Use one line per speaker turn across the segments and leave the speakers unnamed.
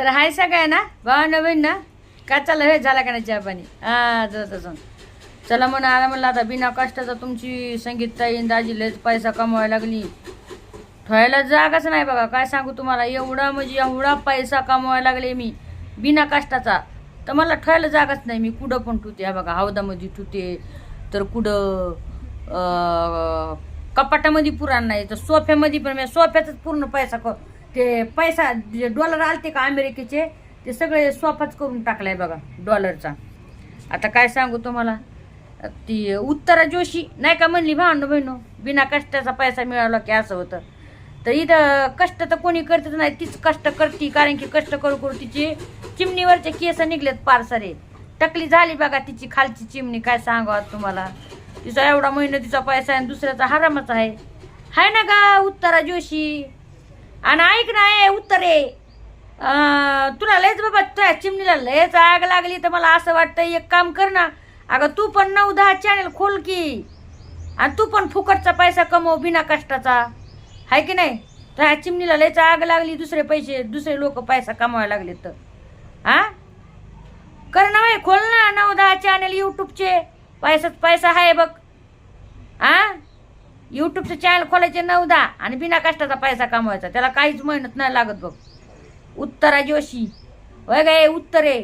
तर हाय सगळ्यांना. भावा नवीन ना? काय चाललं हे झाला का नाही चहा पाणी जसं तसं चला. म्हणून आला म्हणलं आता बिना कष्टाचा तुमची संगीत ताई दाजी लयच पैसा कमवायला लागली. ठेवायला जागाच नाही बघा. काय सांगू तुम्हाला? एवढा म्हणजे एवढा पैसा कमवायला लागले मी. बिना कष्टाचा. तर मला ठेवायला जागाच नाही. मी कुठं पण ठुते हा बघा हौदामध्ये ठुते तर कुठं कपाटामध्ये पुराण नाही तर सोफ्यामध्ये पण. मी सोफ्याचाच पूर्ण पैसा क ते पैसा जे डॉलर आलते का अमेरिकेचे ते सगळे सोफाच करून टाकलाय बघा डॉलरचा. आता काय सांगू तुम्हाला? ती उत्तरा जोशी नाही का म्हणली भांडू बहिणू बिना कष्टाचा पैसा मिळाला की असं होतं. तर इथं कष्ट तर कोणी करतच नाही तीच कष्ट करते कारण की कष्ट करू करू तिची चिमणीवरचे केस निघलेत पार सारे टकली झाली बघा तिची खालची चिमणी काय सांगावं तुम्हाला? तिचा एवढा मेहनतीचा पैसा आहे आणि दुसऱ्याचा हरामच आहे. हाय ना गा उत्तरा जोशी? आणि ऐक ना ए उत्तरे तुला लयच बाबा तुझ्या चिमणीला लयच आग लागली तर मला असं वाटतं एक काम कर ना. अगं तू पण नऊ दहा चॅनल खोल की. आणि तू पण फुकटचा पैसा कमव बिना कष्टाचा. आहे की नाही? तर ह्या चिमणीला लयच आग लागली दुसरे पैसे दुसरे लोक पैसा कमवायला लागले तर. हा? कर ना बाई खोल ना नऊ दहा चॅनल यूट्यूबचे पैसाच पैसा आहे बघ. हा? यूट्यूबचं चॅनल खोलायचे नऊ दहा आणि बिना कष्टाचा पैसा कमवायचा. त्याला काहीच मेहनत नाही लागत बघ. उत्तरा जोशी. वय गे उत्तरे.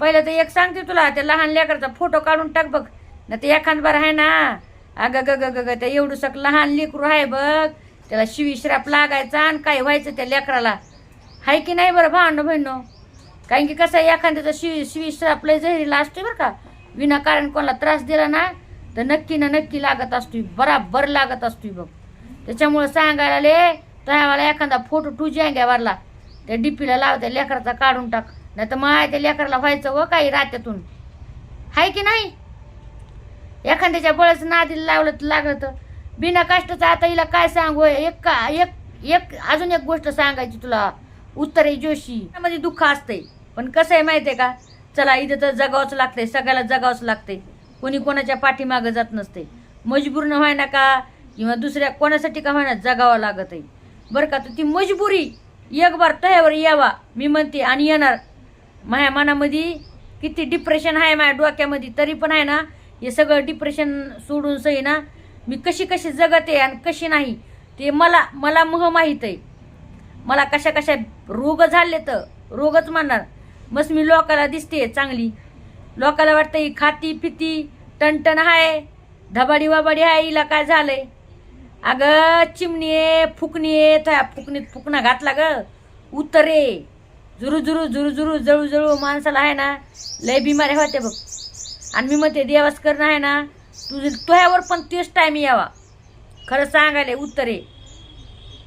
पहिलं तर एक सांगते तुला त्या लहान लेकरचा फोटो काढून टाक बघ. ना ते एखाद बार आहे ना. अगं ग ग ग ग ते एवढं सक लहान लेकरू आहे बघ. त्याला शिवी श्राप लागायचा आणि काय व्हायचं त्या लेकराला? हाय की नाही बरं भांडो बहिणो? कारण की कसं आहे, एखाद्याचा शिवी शिवी श्राप लय जहिरीला असते बरं का. विनाकारण कोणाला त्रास दिला ना तर नक्की ना नक्की लागत असतोय बराबर लागत असतोय बघ. त्याच्यामुळं सांगायला ले त्याला एखादा फोटो टू वरला त्या डीपीला लावत्या लेकराचा काढून टाक. नाही तर माय त्या लेकराला व्हायचं व काही रात्यातून. हाय की नाही? एखाद्याच्या बळच नादीला लावलं तर लागलं तर बिना कष्टाचं आता हिला काय सांगू? एक का एक एक अजून एक गोष्ट सांगायची तुला. उत्तरे जोशी. मध्ये दुःख असतंय. पण कसं आहे माहिती आहे का? चला इथं तर जगावंच लागतंय सगळ्याला जगावंच लागतंय. कोणी कोणाच्या पाठीमागं जात नसते. मजबूर न व्हायना का? किंवा दुसऱ्या कोणासाठी का व्हायना? जगावं लागत आहे बरं का? तर ती मजबुरी एक बार तयावर यावा. मी म्हणते आणि येणार. माझ्या मनामध्ये किती डिप्रेशन आहे माझ्या डोक्यामध्ये तरी पण आहे ना हे सगळं डिप्रेशन सोडून सही ना. मी कशी कशी जगते आणि कशी नाही ते मला मला मह माहीत आहे. मला कशा कशा रोग झाले तर रोगच म्हणणार मस्त मी लोकाला दिसते चांगली. लोकाला वाटतं ही खाती पिती टणटण आहे धबाडी वाबाडी आहे हिला काय झालंय? अगं चिमणी आहे फुकणी आहे त्या फुकणीत फुकणा घातला ग. उतरे. जुरू जुरू जुरू झुरू जळू जळू माणसाला आहे ना लय बिमाऱ्या होते बघ. आणि मी म्हणते देवास करणं आहे ना तुझ तुझ्यावर पण तेच टाईम यावा. खरं सांगायला उत्तरे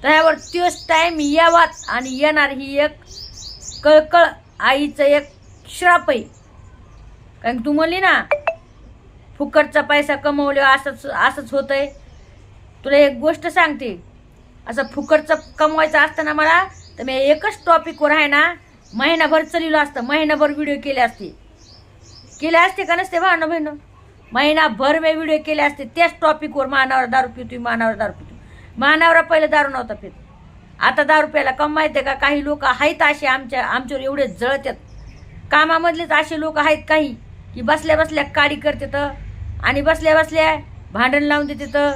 तुझ्यावर तेच टाईम यावाच आणि येणार ही एक कळकळ आईचं एक श्राप आहे. कारण तू म्हणली ना फुकटचा पैसा कमवले असंच असंच होतंय. तुला एक गोष्ट सांगते. असं फुकटचं कमवायचं असतं ना मला तर मी एकच टॉपिकवर आहे ना महिनाभर चलिलो असतं. महिनाभर व्हिडिओ केले असते. केले असते का नसते भावना बहिणं? महिनाभर मी व्हिडिओ केले असते. त्याच टॉपिकवर मानावर दारू पितोय मानावर दारू पितो मानावरा पहिलं दारू नव्हता पित. आता दारू प्यायला कम माहिती आहे का? काही लोक आहेत असे आमच्या आमच्यावर एवढे जळतात कामामधलेच असे लोक आहेत काही. की बसल्या बसल्या काडी करते तर आणि बसल्या बसल्या भांडण लावून देते तर.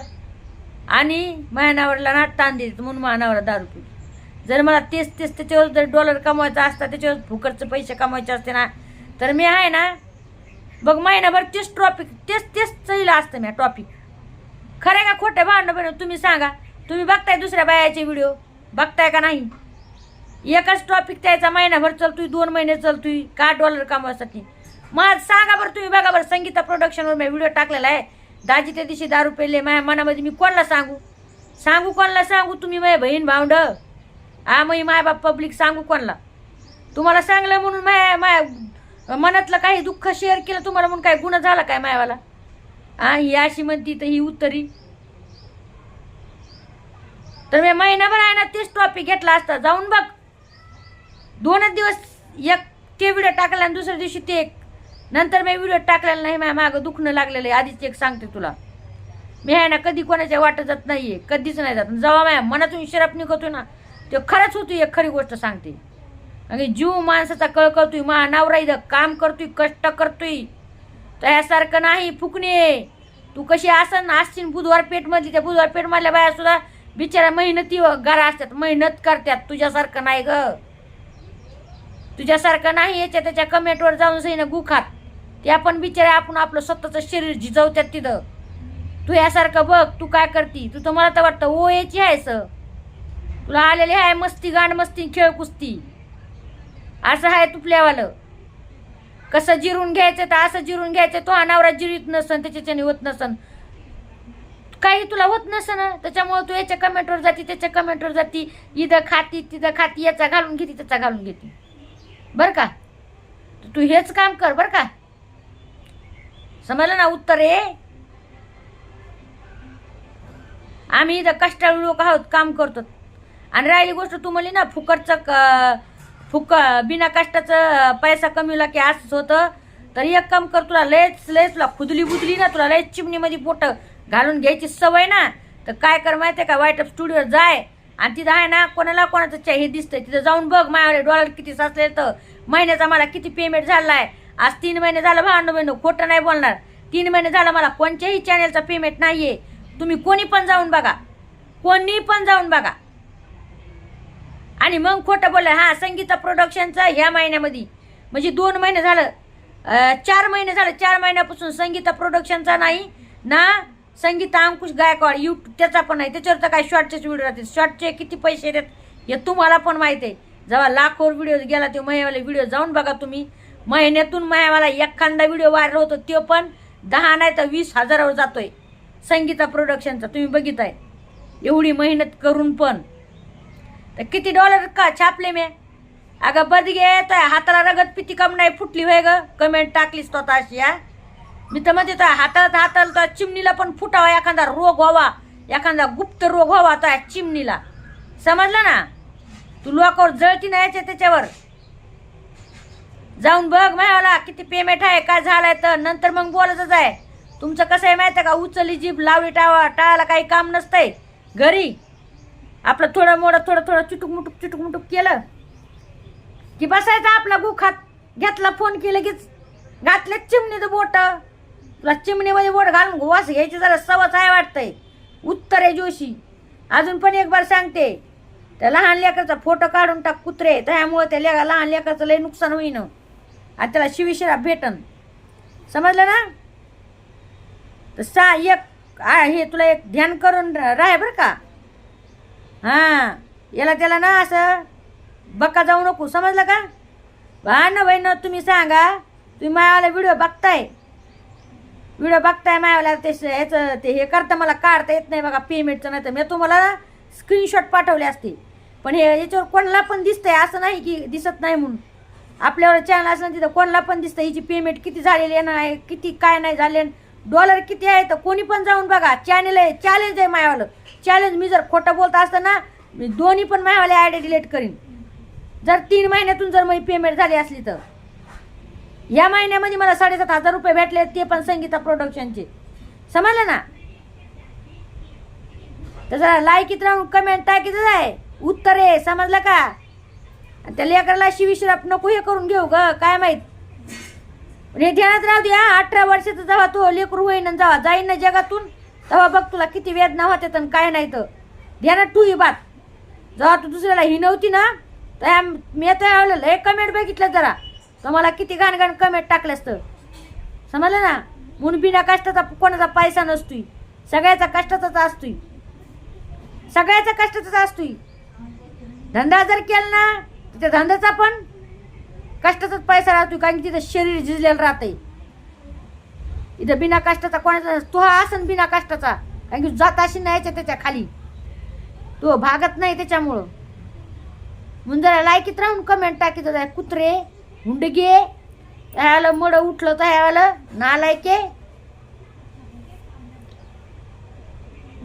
आणि महिनावरला ना ताण देते म्हणून मानावर दारू पितो जर मला तेच तेच त्याच्यावर जर डॉलर कमवायचा असता त्याच्यावर फुकटचे पैसे कमवायचे असते ना तर मी आहे ना बघ महिनाभर तेच टॉपिक तेच तेच चहिला असतं मी टॉपिक खरं का खोटं भांडणं बनव तुम्ही सांगा. तुम्ही बघताय दुसऱ्या बायाचे व्हिडिओ बघताय का नाही? एकच टॉपिक त्याचा महिनाभर चलतोय दोन महिने चलतोय का डॉलर कमवायसाठी? मग सांगा बरं तुम्ही बघा बरं संगीता प्रोडक्शनवर मी व्हिडिओ टाकलेला आहे. दाजी त्या दिवशी दारू पेले माझ्या मनामध्ये मी कोणाला सांगू? सांगू कोणाला सांगू तुम्ही माझ्या बहीण भावंड? हा मग माय बाप पब्लिक सांगू कोणाला? तुम्हाला सांगलं म्हणून माया माया मनातलं काही दुःख शेअर केलं तुम्हाला म्हणून काय गुन्हा झाला काय मायावाला हा ही अशी म्हणती तर ही उत्तरी. तर मी महिनाभर आहे ना तेच टॉपिक घेतला असता. जाऊन बघ. दोनच दिवस एक ते व्हिडिओ टाकला आणि दुसऱ्या दिवशी ते एक नंतर मी व्हिडिओ टाकलेला नाही माझ्या मागं दुखणं लागलेलं आहे. आधीच एक सांगते तुला. मी आहे ना कधी कोणाच्या वाटत जात नाहीये कधीच नाही जात. जेव्हा माझ्या मनातून शराप निघतो ना ते खरंच होतो एक खरी गोष्ट सांगते. आणि जीव माणसाचा कळकळतोय मा नवरा इथं काम करतोय कष्ट करतोय. त्यासारखं नाही फुकणे. तू कशी असन असशील बुधवार पेठमधली त्या बुधवार पेठमधल्या बाया सुद्धा बिचारा मेहनती घरा असतात मेहनत करतात. तुझ्यासारखं नाही ग. तुझ्यासारखं नाही याच्या त्याच्या कमेंटवर जाऊन सही ना गुखात ते आपण बिचारे आपण आपलं स्वतःचं शरीर झिजवत्यात तिथं. तू यासारखं बघ तू काय करती? तू तर मला तर वाटतं ओ याची आहेस. तुला आलेली आहे मस्ती गाण मस्ती खेळ कुस्ती. असं आहे तुपल्यावालं. कसं जिरून घ्यायचं तर असं जिरून घ्यायचं. तो अनावरा जिरीत नसन त्याच्याच्याने होत नसन. काही तुला होत नसन त्याच्यामुळे तू याच्या कमेंटवर जाती त्याच्या कमेंटवर जाती. इथं खाती तिथं खाती याचा घालून घेती त्याचा घालून घेती. बरं का? तू हेच काम कर बरं का? समजलं ना उत्तर हे? आम्ही इथं कष्टाळू लोक आहोत काम करतो. आणि राहिली गोष्ट तू म्हणली ना फुकटचं क फुक बिना कष्टाचं पैसा कमीला की असंच होतं तर एक काम कर तुला लयच लयच तुला खुदली बुदली ना तुला लयच चिमणीमध्ये पोट घालून घ्यायची सवय ना तर काय कर माहिती आहे का वाईट स्टुडिओ जाय आणि तिथं आहे ना कोणाला कोणाचं हे दिसतंय तिथं जाऊन बघ माझ्याकडे डॉलर किती साचले तर महिन्याचा मला किती पेमेंट झाला आहे. आज तीन महिने झालं भांडू महिनं खोटं नाही बोलणार. तीन महिने झालं मला कोणत्याही चॅनेलचा पेमेंट नाही आहे तुम्ही कोणी पण जाऊन बघा. कोणी पण जाऊन बघा. आणि मग खोटं बोललं हा संगीता प्रोडक्शनचा ह्या महिन्यामध्ये. म्हणजे दोन महिने झालं. चार महिने झालं. चार महिन्यापासून संगीता प्रोडक्शनचा नाही ना संगीता अंकुश गायकवाड यूट्यूब त्याचा पण नाही. त्याच्यावर तर काय शॉर्टचेच व्हिडिओ राहते शॉर्टचे किती पैसे देत हे तुम्हाला पण माहीत आहे. जेव्हा लाखोर व्हिडिओ गेला ते महिन्यावाले व्हिडिओ जाऊन बघा तुम्ही. महिन्यातून मला एखादा व्हिडिओ व्हायरल होतो तो पण दहा नाही तर वीस हजारावर जातोय. संगीता प्रोडक्शनचा तुम्ही बघिताय एवढी मेहनत करून पण. तर किती डॉलर का छापले मी? अगं बद घे तर हाताला रगत पिती कम नाही फुटली होय ग. कमेंट टाकलीस तो अशी या मी तर म्हणते तर हातात हाताला तर चिमणीला पण फुटावा एखादा रोग व्हावा. एखादा गुप्त रोग व्हावा तो चिमणीला. समजलं ना? तू लोकावर जळती नाही याच्या त्याच्यावर. जाऊन बघ मला किती पेमेंट आहे काय झालंय तर. नंतर मग बोलायचंच आहे. तुमचं कसं आहे माहिती आहे का? उचलली जीभ लावली टाळा टाळायला काही काम नसतंय. घरी. आपलं थोडं मोडं थोडं थोडं चुटुक मुटुक चुटुक मुटुक केलं. की बसायचं आपला गुखात. घेतला फोन केलं की घातले चिमणीचं बोट. तुला चिमणीमध्ये बोट घालून वास घ्यायची जरा सवच आहे वाटतंय. उत्तर आहे जोशी. अजून पण एक बार सांगते. त्या लहान लेकरचा फोटो काढून टाक कुत्रे. त्यामुळे त्या लेगा लहान लेकरचं लय नुकसान होईन. आणि त्याला शिविशिरा भेटन. समजलं ना? तर सा एक हे तुला एक ध्यान करून राह बरं का. हां याला त्याला ना असं बक्का जाऊ नको समजलं का? भान बहिण तुम्ही सांगा तुम्ही मायावाला व्हिडिओ बघताय. व्हिडिओ बघताय मायाला ते स- ह्याचं ते हे करता मला काढता येत नाही बघा पेमेंटचं नाही तर मी तुम्हाला ना स्क्रीनशॉट पाठवले असते. पण हे याच्यावर कोणाला पण दिसतंय असं नाही की दिसत नाही म्हणून. आपल्यावर चॅनल असं तिथं कोणाला पण दिसतं हिची पेमेंट किती झालेली आहे नाही किती काय नाही झाले डॉलर किती आहे तर कोणी पण जाऊन बघा चॅनल आहे चॅलेंज आहे मायावालं. चॅलेंज मी जर खोटं बोलत असतं ना मी दोन्ही पण मायावाले आयडिया डिलीट करीन. जर तीन महिन्यातून जर माझी पेमेंट झाली असली तर. या महिन्यामध्ये मला साडेसात हजार रुपये भेटले ते पण संगीता प्रोडक्शनचे समजलं ना? तर जरा लायकीत राहून कमेंट टाकीतच आहे उत्तर आहे समजलं का? आणि त्या लेकराला शिविश्राप नको हे करून घेऊ ग काय माहीत? म्हणजे ध्यानात राहू द्या अठरा वर्षाचा जेव्हा तो लेकरू होईन जावा जाईन ना जगातून तेव्हा बघ तुला किती वेदना होत्यात आणि काय नाही तर. ध्यानात ठू ही बात. जेव्हा तू दुसऱ्याला ही नव्हती ना तर मी तर हे कमेंट बघितलं जरा. तर मला किती घाणघाण कमेंट टाकलं तर. समजलं ना? म्हणून बिना कष्टाचा कोणाचा पैसा नसतोय. सगळ्याचा कष्टाचाच असतोय. सगळ्याचा कष्टाचाच असतोय. धंदा जर केला ना तर त्या धंद्याचा पण कष्टाचाच पैसा राहतो कारण की तिथं शरीर झिजलेलं राहतंय. इथं बिना कष्टाचा कोणाचा तो हा असन बिना कष्टाचा कारण की जात अशी नाही याच्या त्याच्याखाली. तो भागत नाही त्याच्यामुळं. म्हणून जरा लायकीत राहून कमेंट टाकीत जाय कुत्रे हुंडगे ह्याला मड उठलं तर ह्याला नालायके.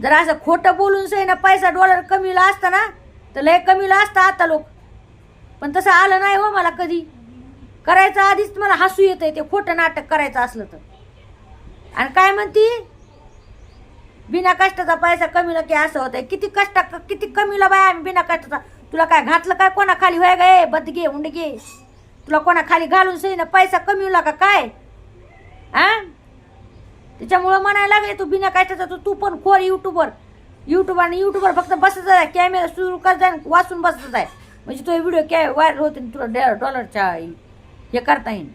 जरा असं खोटं बोलून सही ना पैसा डॉलर कमीला असता ना तर लय कमीला असता आता लोक. पण तसं आलं नाही हो मला कधी. करायचं आधीच मला हसू येतंय ते खोटं नाटक करायचं असलं तर. आणि काय म्हणती? बिना कष्टाचा पैसा कमीला की असं होतंय. किती कष्ट किती कमीला बाय आम्ही बिना कष्टाचा. तुला काय घातलं काय कोणाखाली व्हाय गे? बदगे उंडगे तुला कोणाखाली घालून सही ना? पैसा कमी का काय? आ? त्याच्यामुळं म्हणायला लागले तू बिना कष्टाचा तू तू पण खोर युट्यूबर युट्यूब आणि युट्यूबर फक्त बसत आहे. कॅमेरा सुरू कर जाय वाचून बसत आहे. म्हणजे तो व्हिडिओ काय व्हायरल होते तुला डॉ- डॉलरच्या हे करता येईल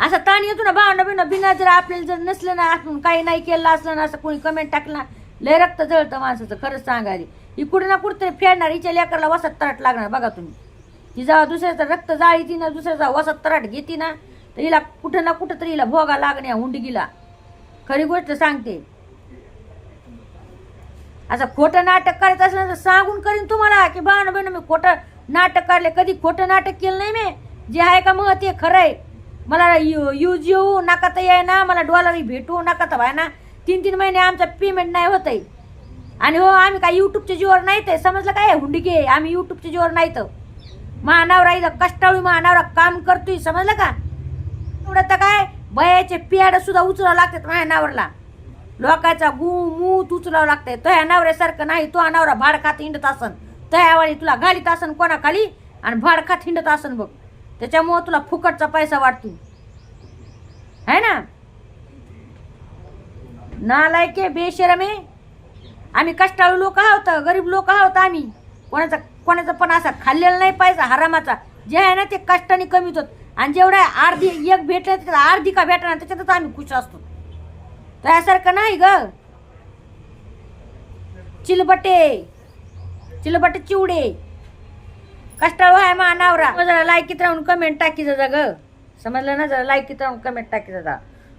असा ताण येतो ना भावना बिना बिना जर आपल्याला जर नसलं ना आपण काही नाही केलं असलं ना असं कोणी कमेंट टाकला लय रक्त जळतं माणसाचं खरंच सांगायला ही कुठे ना कुठेतरी फेडणार हिच्या लेकरला वसत तराट लागणार बघा तुम्ही. ती जेव्हा दुसऱ्याचं रक्त जाळी ना दुसऱ्याचा वसत तराट घेते ना तर हिला कुठं ना कुठं तरी हिला भोगा लागण्या हुंडगीला. खरी गोष्ट सांगते. असं खोटं नाटक करायचं असलं तर सांगून करीन तुम्हाला की बाण बहिण मी खोटं नाटक काढले. कधी खोटं नाटक केलं नाही मी. जे आहे का मग ते खरं आहे. मला यू- यूज येऊ नका तर याय ना मला डॉलरही भेटू नका तर व्हाय ना. तीन तीन महिने आमचं पेमेंट नाही होत आहे. आणि हो आम्ही काय युट्यूबच्या जीवर नाही ते समजलं काय? हुंडीके आम्ही युट्यूबच्या जीवर नाही तर. महानावरा इथं कष्टाळू महानावरा काम करतोय समजलं का? एवढं तर काय? बयाचे पियाडं सुद्धा उचलावं लागतात महानावरला लोकांचा गू मू उचलावं लागतंय. तो ह्या नवऱ्यासारखं नाही तो नवरा भाड खात हिंडत असन. तयावाळी तुला घालीत असन कोणाखाली आणि भाड खात हिंडत असन बघ. त्याच्यामुळं तुला फुकटचा पैसा वाटतो है ना? नालायके बेशरमे. आम्ही कष्टाळू लोक आहोत गरीब लोक आहोत आम्ही. कोणाचा कोणाचा पण असा खाल्लेला नाही पाहिजे हरामाचा. जे आहे ना ते कष्टाने कमी होत आणि जेवढ्या अर्धी एक भेटलं त्याच्यात अर्धी का भेटणार त्याच्यातच आम्ही खुश असतो. त्यासारखं नाही ग. चिलबटे चिलबटे चिवडे. कष्टाळू आहे मा नावरा. मग जरा लायकीत राहून कमेंट टाकी जा ग. समजलं ना? जरा लायकीत राहून कमेंट टाकी जा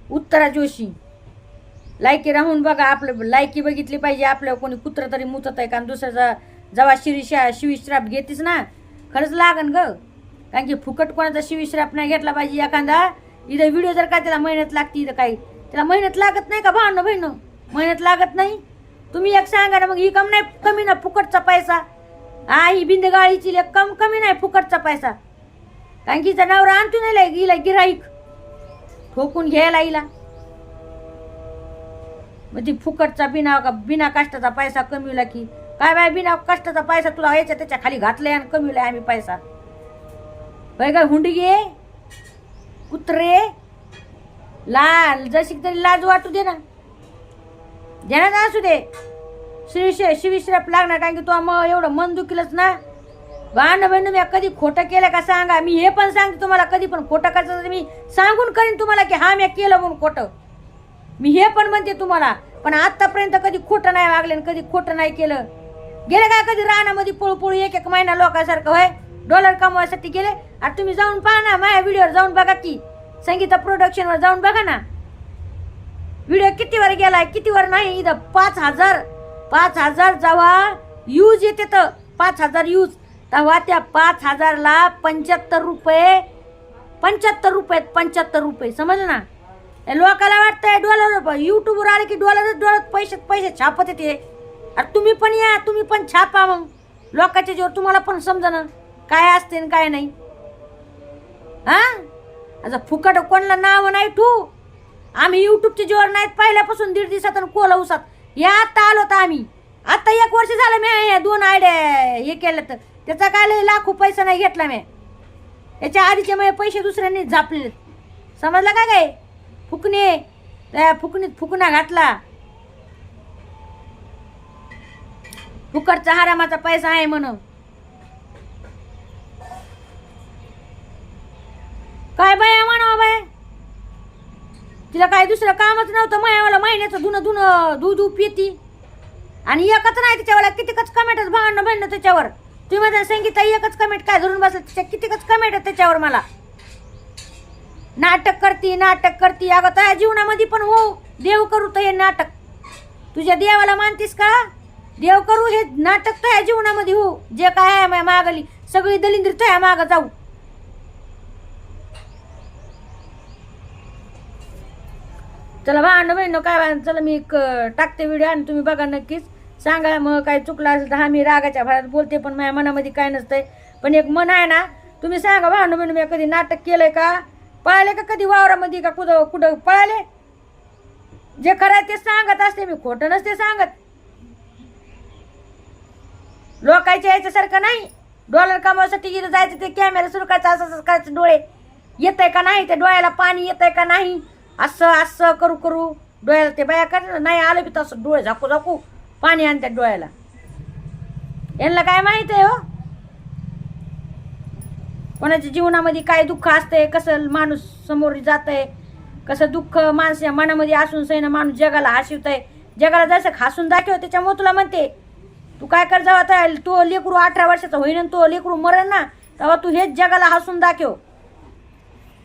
उत्तरा जोशी. लायकी राहून बघा आपलं लायकी बघितली पाहिजे आपल्या कोणी कुत्र तरी मुचत आहे कारण दुसऱ्याचा जेव्हा शिरीशा शिविश्राप घेतीस ना खरंच लागन ग. कारण की फुकट कोणाचा शिविश्राप नाही घेतला पाहिजे एखादा. इथं व्हिडिओ जर का त्याला मेहनत लागते इथं काही त्याला मेहनत लागत नाही का भावनं बहिण? मेहनत लागत नाही? तुम्ही एक सांगा ना मग ही कम नाही कमी ना फुकटचा पैसा. हा ही बिंदगाळीची कम कमी नाही फुकटचा पैसा. कारण की जनावर आणतो नाही हिला गिराईक ठोकून घ्यायला हिला. मग ती फुकटचा बिना बिना कष्टाचा पैसा कमीवला की काय बाय बिना कष्टाचा पैसा तुला याच्या त्याच्याखाली घातलाय आणि कमीवलाय आम्ही पैसा. बाय काय हुंडगे कुत्रे लाल जशी तरी लाज वाटू दे ना. देण्यात असू दे. श्रीविषय शिविश्रप लागणार कारण की तू मग एवढं मन दुखीलच ना. बाण बहिण मी कधी खोटं केलं का सांगा? मी हे पण सांगते तुम्हाला कधी पण खोटं करायचं तर मी सांगून करीन तुम्हाला की हा मी केलं म्हणून खोटं. मी हे पण म्हणते तुम्हाला पण आत्तापर्यंत कधी खोटं नाही वागले कधी खोटं नाही केलं. गेलं का कधी रानामध्ये पळू पळू एक एक महिना लोकांसारखं होय? डॉलर कमवायसाठी गेले? आणि तुम्ही जाऊन पहा ना माझ्या व्हिडिओवर जाऊन बघा की. संगीता प्रोडक्शनवर जाऊन बघा ना. व्हिडिओ कितीवर गेलाय कितीवर नाही इथं पाच हजार पाच हजार जेव्हा यूज येते तर पाच हजार यूज तेव्हा त्या पाच हजारला पंच्याहत्तर रुपये पंच्याहत्तर रुपये पंच्याहत्तर रुपये. समजलं ना? लोकाला वाटतंय डॉलर युट्यूबवर आले की डॉलर डॉलर पैसे पैसे छापत येते. अरे तुम्ही पण या तुम्ही पण छापा मग. लोकांच्या जेव्हा तुम्हाला पण समजा काय असते आणि काय नाही. हा? असं फुकट कोणला नाव नाही ठू. आम्ही युट्यूबच्या जोर नाहीत पहिल्यापासून दीड दिवसात आणि कोला उसात या आत्ता आलो तर आम्ही. आत्ता एक वर्ष झालं मी हे दोन आयडिया हे केलं तर त्याचा काय लय लाखो पैसा नाही घेतला मी. याच्या आधीचे माझे पैसे दुसऱ्यांनी झापलेले. समजलं काय काय? फुकणे त्या फुकणीत फुकणा घातला. फुकटचा हारामाचा पैसा आहे म्हणून. काय बाया म्हणा बाय. तिला काय दुसरं कामच नव्हतं मायावाला महिन्याचं धुणं धुणं दूध दूध पिती आणि एकच नाही त्याच्यावाला कितीकच कमेंटच भांडणं भांडणं त्याच्यावर तुम्ही माझ्या संगीता एकच कमेंट काय धरून बसलं त्याच्या कितीकच कमेंट आहे त्याच्यावर मला? नाटक करती नाटक करती. अगं तया जीवनामध्ये पण हो देव करू तर हे नाटक. तुझ्या देवाला मानतीस का? देव करू हे नाटक तर ह्या जीवनामध्ये हो. जे काय आहे मागली. सगळी दलिंद्री तया मागं जाऊ. चला भांडण बहिण काय भांडण चला मी क टाकते व्हिडिओ आणि तुम्ही बघा नक्कीच. सांगा मग काय चुकलं असेल तर हा मी रागाच्या भरात बोलते पण माझ्या मनामध्ये काय नसतंय. पण एक मन आहे ना तुम्ही सांगा भांडण बहिण मी कधी नाटक केलंय का? पळाले का कधी वावरामध्ये का कुठं कुठं पळाले? जे खरं आहे ते सांगत असते मी खोटं नसते सांगत. लोकांच्या याच्यासारखं नाही. डॉलर कमावासाठी इथं जायचं ते कॅमेरा सुरू करायचं असं असं करायचं डोळे. येत आहे का नाही? त्या डोळ्याला पाणी येत आहे का नाही? असं असं करू करू डोळ्याला ते बाया कर नाही आलं बी तसं डोळे झाकू झाकू पाणी आणतात डोळ्याला. यांना काय माहीत आहे हो? कोणाच्या जीवनामध्ये काय दुःख असतंय कसं माणूस समोर जात आहे कसं दुःख माणसा मनामध्ये असून सैना माणूस जगाला हसवतंय. जगाला जसं हसून दाखव त्याच्यामुळे तुला म्हणते तू काय कर जेव्हा आता तो लेकरू अठरा वर्षाचा होईन आणि तो लेकरू मरण ना तेव्हा तू हेच जगाला हसून दाखव.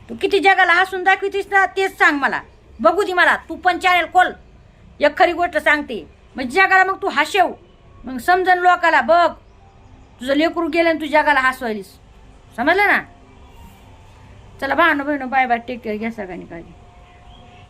तू किती जगाला हसून दाखवतीस ना तेच सांग मला. बघू दे मला तू पण चॅनेल खोल. एक खरी गोष्ट सांगते. मग जगाला मग तू हसव. मग समजन लोकाला बघ. तुझं लेकरू गेलं आणि तू जगाला हसवायलीस. समजलं ना? चला भावना बहिणू बाय बाय टेक केअर घ्या सगळ्यांनी काळजी.